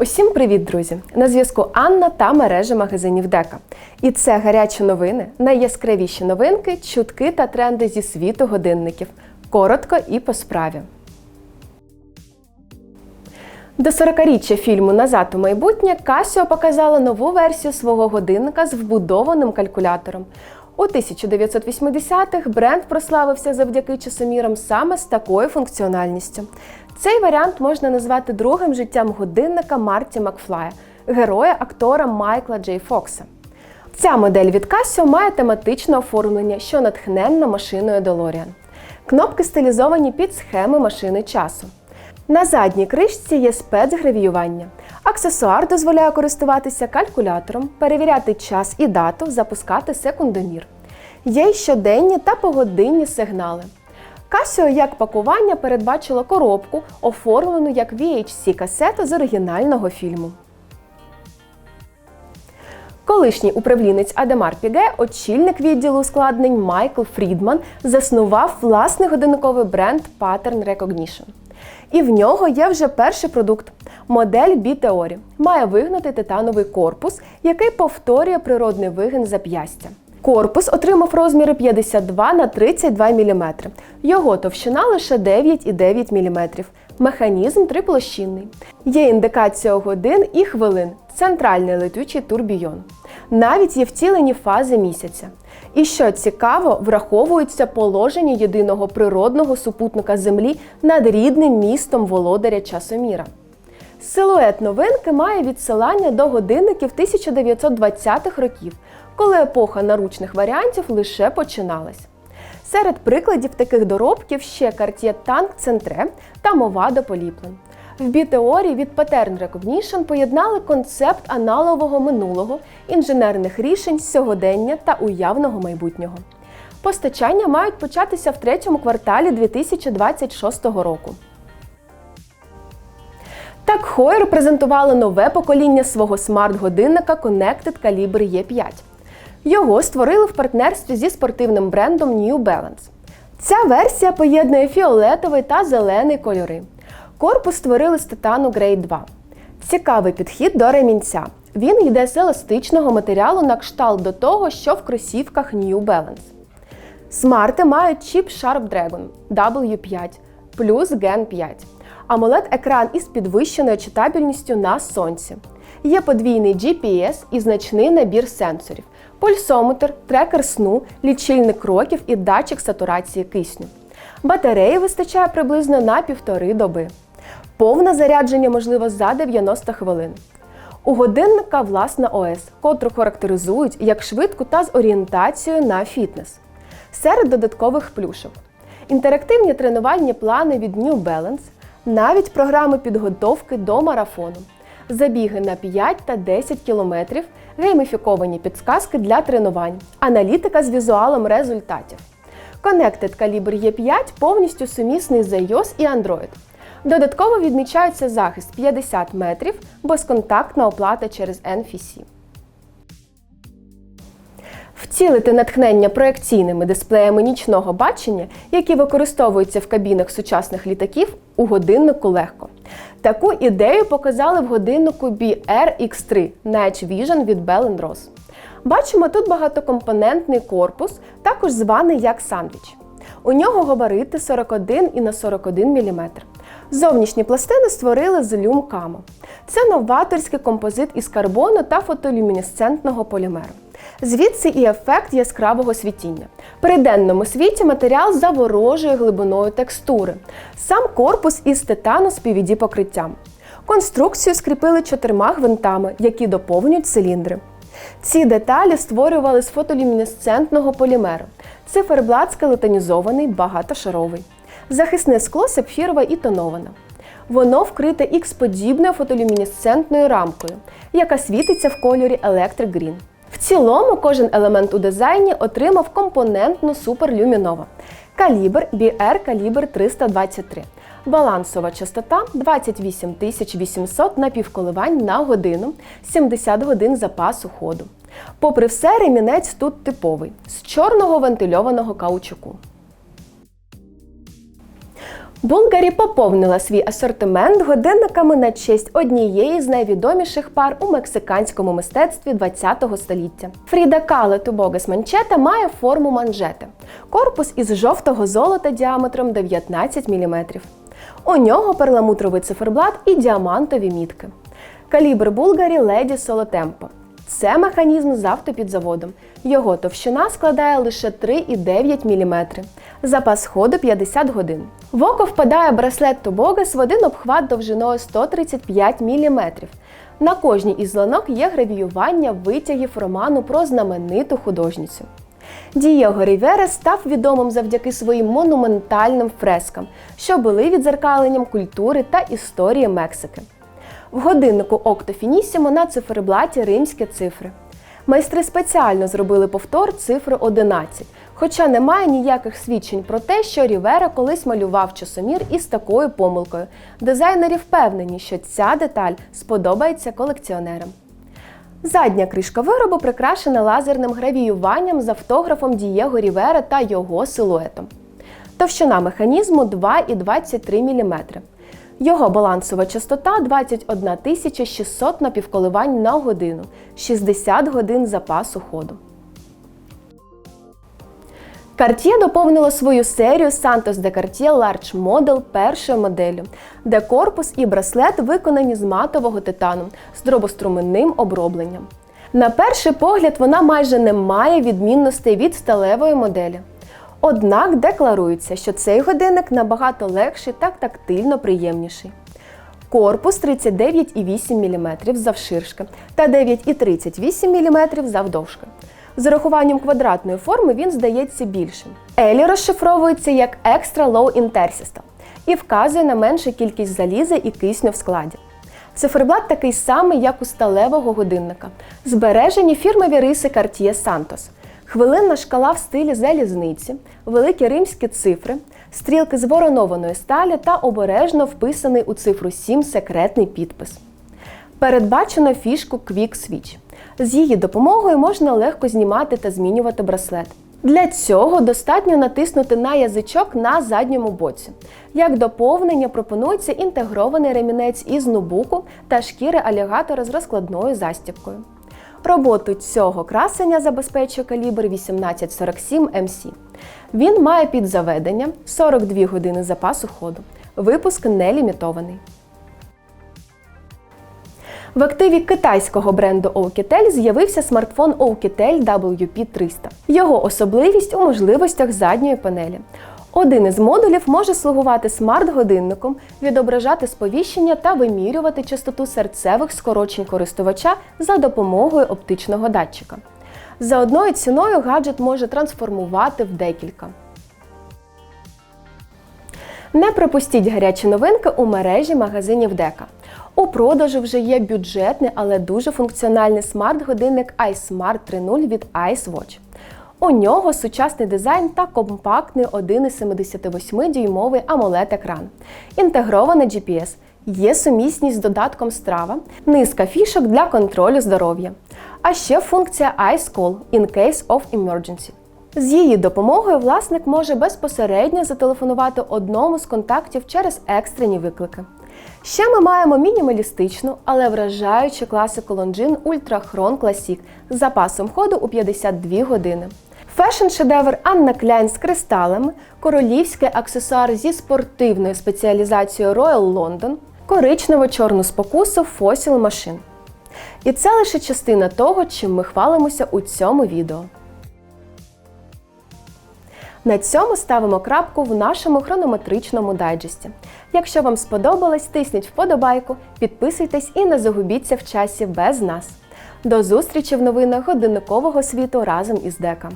Усім привіт, друзі! На зв'язку Анна та мережа магазинів Дека. І це гарячі новини, найяскравіші новинки, чутки та тренди зі світу годинників. Коротко і по справі. До 40-річчя фільму Назад у майбутнє Casio показала нову версію свого годинника з вбудованим калькулятором. У 1980-х бренд прославився завдяки часомірам саме з такою функціональністю. Цей варіант можна назвати другим життям годинника Марті Макфлая, героя актора Майкла Джей Фокса. Ця модель від Casio має тематичне оформлення, що натхненна машиною DeLorean. Кнопки стилізовані під схеми машини часу. На задній кришці є спецгравіювання. Аксесуар дозволяє користуватися калькулятором, перевіряти час і дату, запускати секундомір. Є й щоденні та погодинні сигнали. Casio як пакування передбачило коробку, оформлену як VHC-касета з оригінального фільму. Колишній управлінець Адемар Піге, очільник відділу ускладнень Майкл Фрідман, заснував власний годинниковий бренд Pattern Recognition. І в нього є вже перший продукт. Модель B-Theory. Має вигнутий титановий корпус, який повторює природний вигин зап'ястя. Корпус отримав розміри 52 на 32 мм. Його товщина лише 9,9 мм. Механізм триплощинний. Є індикація годин і хвилин, центральний летючий турбійон. Навіть є втілені фази місяця. І що цікаво, враховується положення єдиного природного супутника Землі над рідним містом володаря часоміра. Силует новинки має відсилання до годинників 1920-х років, коли епоха наручних варіантів лише починалась. Серед прикладів таких доробків ще Cartier Tank Centre та Movado поліплен. В бітеорії від Pattern Recognition поєднали концепт аналогового минулого, інженерних рішень сьогодення та уявного майбутнього. Постачання мають початися в третьому кварталі 2026 року. Так Heuer презентувала нове покоління свого смарт-годинника Connected Calibre E5. Його створили в партнерстві зі спортивним брендом New Balance. Ця версія поєднує фіолетовий та зелений кольори. Корпус створили з титану Grade 2. Цікавий підхід до ремінця. Він йде з еластичного матеріалу на кшталт до того, що в кросівках New Balance. Смарти мають чіп Sharp Dragon W5 плюс Gen 5. amoled екран із підвищеною читабельністю на сонці. Є подвійний GPS і значний набір сенсорів, пульсометр, трекер сну, лічильник кроків і датчик сатурації кисню. Батареї вистачає приблизно на півтори доби. Повне зарядження можливо за 90 хвилин. У годинника власна ОС, котру характеризують як швидку та з орієнтацією на фітнес. Серед додаткових плюшок. Інтерактивні тренувальні плани від New Balance, навіть програми підготовки до марафону, забіги на 5 та 10 кілометрів, гейміфіковані підсказки для тренувань, аналітика з візуалом результатів. Connected Calibre E5 повністю сумісний з iOS і Android. Додатково відмічається захист 50 метрів, безконтактна оплата через NFC. Втілити натхнення проекційними дисплеями нічного бачення, які використовуються в кабінах сучасних літаків, у годиннику легко. Таку ідею показали в годиннику BR-X3 Night Vision від Bell Ross. Бачимо тут багатокомпонентний корпус, також званий як сандвіч. У нього габарити 41 і на 41 мм. Зовнішні пластини створили з люмкамо. Це новаторський композит із карбону та фотолюмінесцентного полімеру. Звідси і ефект яскравого світіння. При денному світі матеріал заворожує глибиною текстури. Сам корпус із титану з PVD покриттям. Конструкцію скріпили чотирма гвинтами, які доповнюють циліндри. Ці деталі створювали з фотолюмінесцентного полімеру. Циферблат скелетонізований, багатошаровий. Захисне скло сапфірове і тоноване. Воно вкрите ікс-подібною фотолюмінесцентною рамкою, яка світиться в кольорі Electric Green. В цілому кожен елемент у дизайні отримав компонентну суперлюмінова. Калібр BR калібр 323. Балансова частота 28 800 напівколивань на годину, 70 годин запасу ходу. Попри все, ремінець тут типовий з чорного вентильованого каучуку. Булгарі поповнила свій асортимент годинниками на честь однієї з найвідоміших пар у мексиканському мистецтві ХХ століття. Фріда Кале Тубогас Манчета має форму манжети, корпус із жовтого золота діаметром 19 мм. У нього перламутровий циферблат і діамантові мітки. Калібр Булгарі Леді Солотемпо. Це механізм з автопідзаводом. Його товщина складає лише 3,9 мм. Запас ходу 50 годин. В око впадає браслет Тобогас в один обхват довжиною 135 мм. На кожній із ланок є гравіювання витягів роману про знамениту художницю. Дієго Рівера став відомим завдяки своїм монументальним фрескам, що були відзеркаленням культури та історії Мексики. В годиннику Октофінісімо на циферблаті римські цифри. Майстри спеціально зробили повтор цифри 11, хоча немає ніяких свідчень про те, що Рівера колись малював часомір із такою помилкою. Дизайнери впевнені, що ця деталь сподобається колекціонерам. Задня кришка виробу прикрашена лазерним гравіюванням з автографом Дієго Рівера та його силуетом. Товщина механізму 2,23 мм. Його балансова частота 21 600 напівколивань на годину, 60 годин запасу ходу. Cartier доповнило свою серію Santos de Cartier Large Model першою моделлю, де корпус і браслет виконані з матового титану з дробоструменним обробленням. На перший погляд, вона майже не має відмінностей від сталевої моделі. Однак декларується, що цей годинник набагато легший та тактильно приємніший. Корпус 39,8 мм завширшки та 9,38 мм завдовжки. З урахуванням квадратної форми він здається більшим. Елі розшифровується як Extra Low Intersystem і вказує на меншу кількість заліза і кисню в складі. Циферблат такий самий, як у сталевого годинника. Збережені фірмові риси Cartier Santos. Хвилинна шкала в стилі залізниці, великі римські цифри, стрілки з воронованої сталі та обережно вписаний у цифру 7 секретний підпис. Передбачено фішку Quick Switch. З її допомогою можна легко знімати та змінювати браслет. Для цього достатньо натиснути на язичок на задньому боці. Як доповнення пропонується інтегрований ремінець із нубуку та шкіри алігатора з розкладною застібкою. Роботу цього красення забезпечує калібр 1847 MC. Він має підзаведення 42 години запасу ходу. Випуск не лімітований. В активі китайського бренду Oukitel з'явився смартфон Oukitel WP300. Його особливість у можливостях задньої панелі. Один із модулів може слугувати смарт-годинником, відображати сповіщення та вимірювати частоту серцевих скорочень користувача за допомогою оптичного датчика. За одною ціною гаджет може трансформувати в декілька. Не пропустіть гарячі новинки у мережі магазинів Дека. У продажу вже є бюджетний, але дуже функціональний смарт-годинник iSmart 3.0 від iSwatch. У нього сучасний дизайн та компактний 1,78-дюймовий amoled екран інтегрований GPS, є сумісність з додатком страва, низка фішок для контролю здоров'я, а ще функція Ice Call in case of emergency. З її допомогою власник може безпосередньо зателефонувати одному з контактів через екстрені виклики. Ще ми маємо мінімалістичну, але вражаючу класику Longines Ultra Chron Classic з запасом ходу у 52 години. Фешн-шедевр Анна Кляйн з кристалами, королівський аксесуар зі спортивною спеціалізацією Royal London, коричнево-чорну спокусу Fossil Machine. І це лише частина того, чим ми хвалимося у цьому відео. На цьому ставимо крапку в нашому хронометричному дайджесті. Якщо вам сподобалось, тисніть вподобайку, підписуйтесь і не загубіться в часі без нас. До зустрічі в новинах годинникового світу разом із Дека.